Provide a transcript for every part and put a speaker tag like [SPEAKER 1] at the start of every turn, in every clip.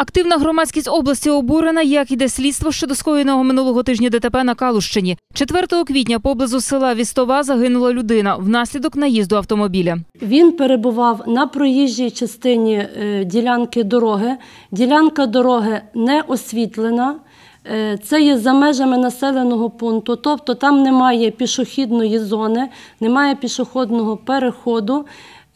[SPEAKER 1] Активна громадськість області обурена, як іде слідство щодо скоєного минулого тижня ДТП на Калущині. 4 квітня поблизу села Вістова загинула людина внаслідок наїзду автомобіля.
[SPEAKER 2] Він перебував на проїжджій частині е, ділянки дороги. Ділянка дороги не освітлена. Е, Це є за межами населеного пункту, тобто там немає пішохідної зони, немає пішохідного переходу.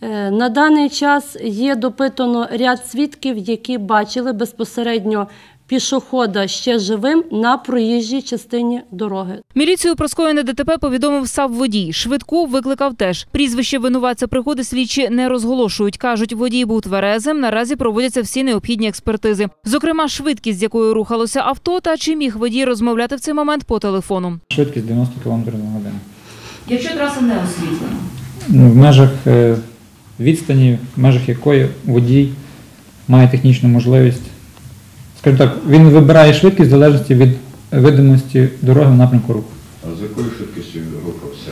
[SPEAKER 2] Е, На даний час є допитано ряд свідків, які бачили безпосередньо пішохода ще живим на проїжджій частині дороги.
[SPEAKER 1] Міліцію про скоєне ДТП повідомив сам водій. Швидку викликав теж. Прізвище винуватця пригоди слідчі не розголошують. Кажуть, водій був тверезим. Наразі проводяться всі необхідні експертизи. Зокрема, швидкість, з якою рухалося авто, та чи міг водій розмовляти в цей момент по телефону.
[SPEAKER 3] Швидкість 90 км на годину.
[SPEAKER 1] Якщо траса не освітлена.
[SPEAKER 3] Ну, в межах е, відстані, в межах якої водій має технічну можливість. Скажімо так, він вибирає швидкість в залежності від видимості дороги в напрямку руху.
[SPEAKER 4] А з якою швидкістю рухався?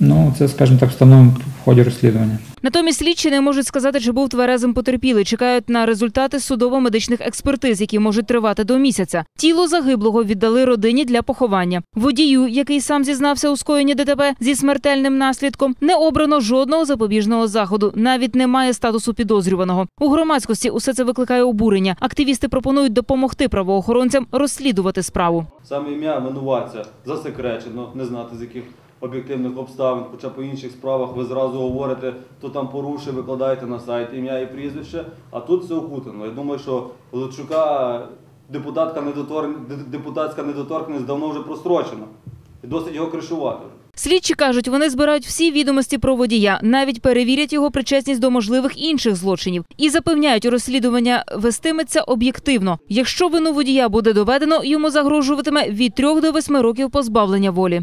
[SPEAKER 3] Ну, це, скажімо так, встановлено в ході розслідування.
[SPEAKER 1] Натомість слідчі не можуть сказати, чи був тверезим потерпілий. Чекають на результати судово-медичних експертиз, які можуть тривати до місяця. Тіло загиблого віддали родині для поховання. Водію, який сам зізнався у скоєнні ДТП зі смертельним наслідком, не обрано жодного запобіжного заходу. Навіть немає статусу підозрюваного. У громадськості усе це викликає обурення. Активісти пропонують допомогти правоохоронцям розслідувати справу.
[SPEAKER 5] Саме ім'я винуватця засекречено, не знати з яких об'єктивних обставин, хоча по інших справах ви зразу говорите, хто там порушив, викладаєте на сайт ім'я і прізвище, а тут все окутано. Я думаю, що Лучука депутатка недотор... депутатська недоторкність давно вже прострочена. І досить його кришувати.
[SPEAKER 1] Слідчі кажуть, вони збирають всі відомості про водія, навіть перевірять його причетність до можливих інших злочинів і запевняють, розслідування вестиметься об'єктивно. Якщо вину водія буде доведено, йому загрожуватиме від трьох до восьми років позбавлення волі.